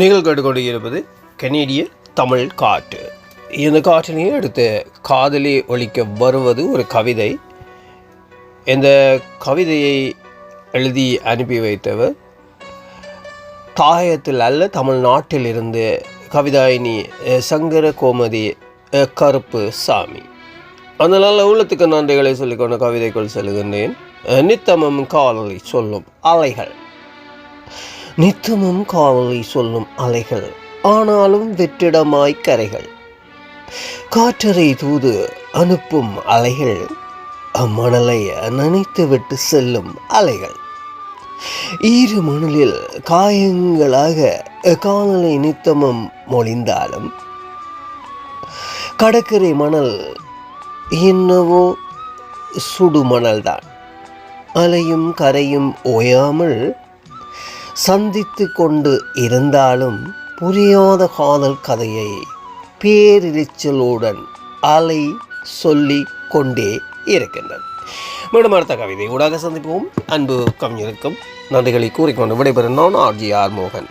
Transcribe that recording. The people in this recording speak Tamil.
நீங்கள் கேட்டுக்கொண்டிருப்பது கனேடிய தமிழ் காற்று. இந்த காற்றினை அடுத்து காதலி ஒழிக்க வருவது ஒரு கவிதை. இந்த கவிதையை எழுதி அனுப்பி வைத்தவர் தாயத்தில் அல்ல தமிழ்நாட்டில் இருந்து கவிதாயினி சங்கர கோமதி கருப்பு சாமி அதனால் உள்ளத்துக்கு நன்றிகளை சொல்லிக்கொண்ட கவிதைக்குள் செல்கின்றேன். நித்தமம் நித்தமும் காதலி சொல்லும் அலைகள். நித்தமும் காதலி சொல்லும் அலைகள் ஆனாலும் வெற்றிடமாய் கரைகள். காற்றறை தூது அனுப்பும் அலைகள் அம்மணலை நனைத்துவிட்டு செல்லும் அலைகள். ஈரு மணலில் காயங்களாக காணலை நித்தமும் மொழிந்தாலும் கடற்கரை மணல் என்னவோ சுடுமணல்தான். அலையும் கரையும் ஓயாமல் சந்தித்து கொண்டு இருந்தாலும் புரியாத காதல் கதையை பேரிரைச்சலுடன் அலை சொல்லி கொண்டே இருக்கின்றது மீண்டும் அடுத்த கவிதை ஊடாக சந்திப்போம். அன்பு கவிஞருக்கும் நன்றிகளை கூறிக்கொண்டு விடைபெறும் நான் ஆர்ஜி ஆர் மோகன்.